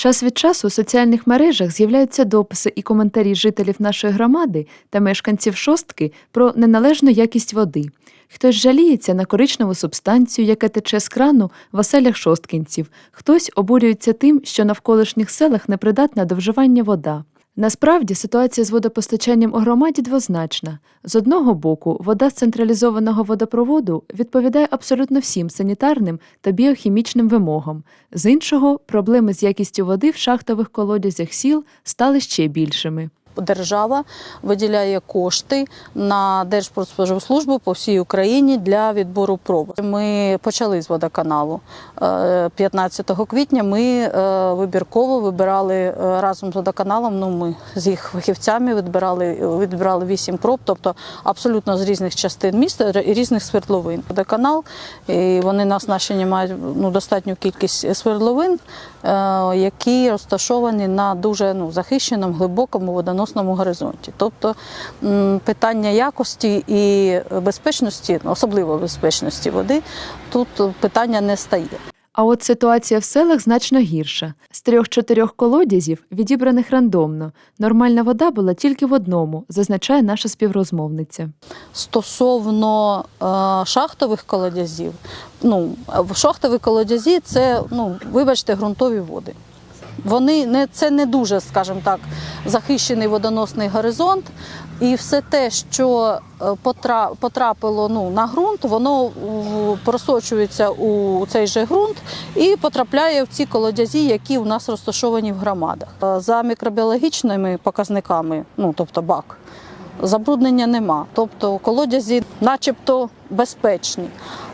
Час від часу у соціальних мережах з'являються дописи і коментарі жителів нашої громади та мешканців шостки про неналежну якість води. Хтось жаліється на коричневу субстанцію, яка тече з крану в оселях шосткінців, хтось обурюється тим, що навколишніх селах непридатна до вживання вода. Насправді ситуація з водопостачанням у громаді двозначна. З одного боку, вода з централізованого водопроводу відповідає абсолютно всім санітарним та біохімічним вимогам. З іншого, проблеми з якістю води в шахтових колодязях сіл стали ще більшими. Держава виділяє кошти на Держпродспоживслужбу по всій Україні для відбору проб. Ми почали з водоканалу. Е, 15 квітня ми е, вибірково вибирали е, разом з водоканалом. Ну ми з їх фахівцями відбирали відбирали 8 проб, тобто абсолютно з різних частин міста і різних свердловин. Водоканал і вони на оснащенні мають ну достатню кількість свердловин, е, які розташовані на дуже ну захищеному глибокому водоносному горизонті. Тобто питання якості і безпечності, ну, особливо безпечності води, тут питання не стає. А от ситуація в селах значно гірша. З трьох-чотирьох колодязів, відібраних рандомно, нормальна вода була тільки в одному, зазначає наша співрозмовниця. Стосовно е, шахтових колодязів, ну в шахтові колодязі це ну, вибачте, ґрунтові води. Вони не це не дуже, скажімо так, захищений водоносний горизонт, і все те, що е, потрапило ну, на ґрунт, воно просочується у цей же ґрунт і потрапляє в ці колодязі, які у нас розташовані в громадах. Е, За мікробіологічними показниками, ну тобто бак, забруднення нема. Тобто колодязі начебто безпечні.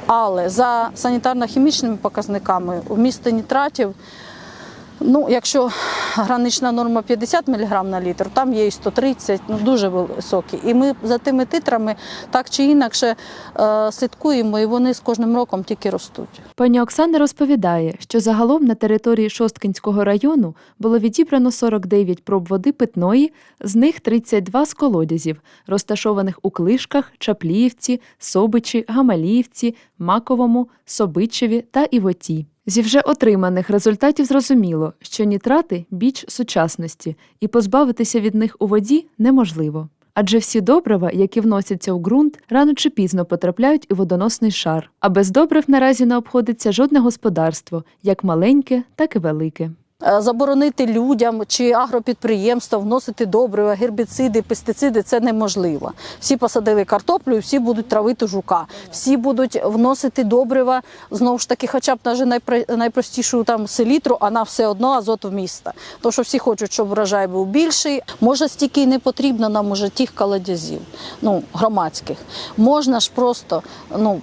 Але за санітарно-хімічними показниками вмісти нітратів, ну, якщо гранична норма 50 мг на літр, там є і 130, ну дуже високі. І ми за тими титрами так чи інакше е, слідкуємо, і вони з кожним роком тільки ростуть. Пані Оксана розповідає, що загалом на території Шосткинського району було відібрано 49 проб води питної, з них 32 з колодязів, розташованих у Клишках, Чапліївці, Собичі, Гамаліївці, Маковому, Собичеві та Івоті. Зі вже отриманих результатів зрозуміло, що нітрати біч сучасності, і позбавитися від них у воді неможливо. Адже всі добрива, які вносяться у ґрунт, рано чи пізно потрапляють у водоносний шар. А без добрив наразі не обходиться жодне господарство, як маленьке, так і велике. Е, Заборонити людям чи агропідприємствам вносити добрива, гербіциди, пестициди це неможливо. Всі посадили картоплю, всі будуть травити жука, всі будуть вносити добрива знову ж таки, хоча б навіть найпростішу там селітру, на все одно азот вміста. Тому що всі хочуть, щоб врожай був більший. Може, стільки й не потрібно нам уже тих колодязів, ну громадських. Можна ж просто ну.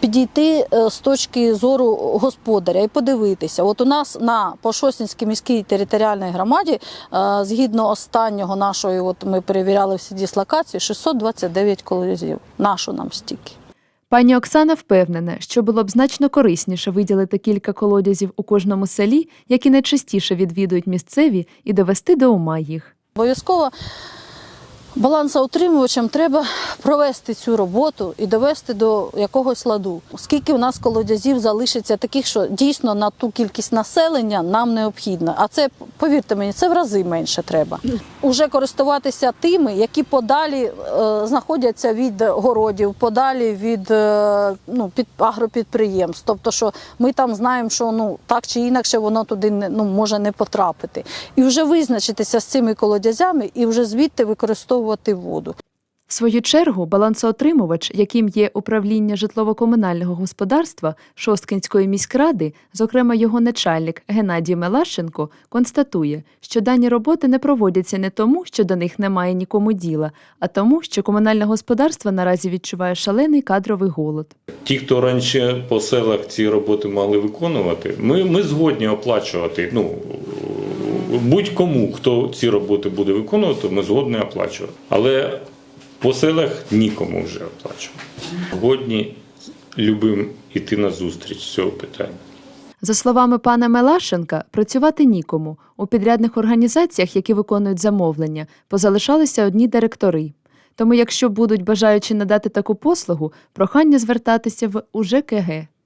Пі- Підійти е, з точки зору господаря і подивитися. От у нас на Пошосінській міській територіальній громаді, е, згідно останнього нашої, от ми перевіряли всі дислокації, 629 колодязів. Нашу нам стільки. Пані Оксана впевнена, що було б значно корисніше виділити кілька колодязів у кожному селі, які найчастіше відвідують місцеві, і довести до ума їх. Обов'язково балансоутримувачам треба провести цю роботу і довести до якогось ладу. Скільки у нас колодязів залишиться таких, що дійсно на ту кількість населення нам необхідно. А це, повірте мені, це в рази менше треба. Уже користуватися тими, які подалі е, знаходяться від городів, подалі від е, ну, під агропідприємств. Тобто, що ми там знаємо, що ну так чи інакше воно туди не ну, може не потрапити. І вже визначитися з цими колодязями і вже звідти використовувати воду. В свою чергу, балансоотримувач, яким є управління житлово-комунального господарства Шосткинської міськради, зокрема його начальник Геннадій Мелашенко, констатує, що дані роботи не проводяться не тому, що до них немає нікому діла, а тому, що комунальне господарство наразі відчуває шалений кадровий голод. Ті, хто раніше по селах ці роботи мали виконувати, ми, ми згодні оплачувати. Ну будь-кому, хто ці роботи буде виконувати, ми згодні оплачувати. Але по селах нікому вже оплачувати. Годні любимо іти на зустріч з цього питання. За словами пана Мелашенка, працювати нікому. У підрядних організаціях, які виконують замовлення, позалишалися одні директори. Тому, якщо будуть бажаючи надати таку послугу, прохання звертатися в УЖКГ.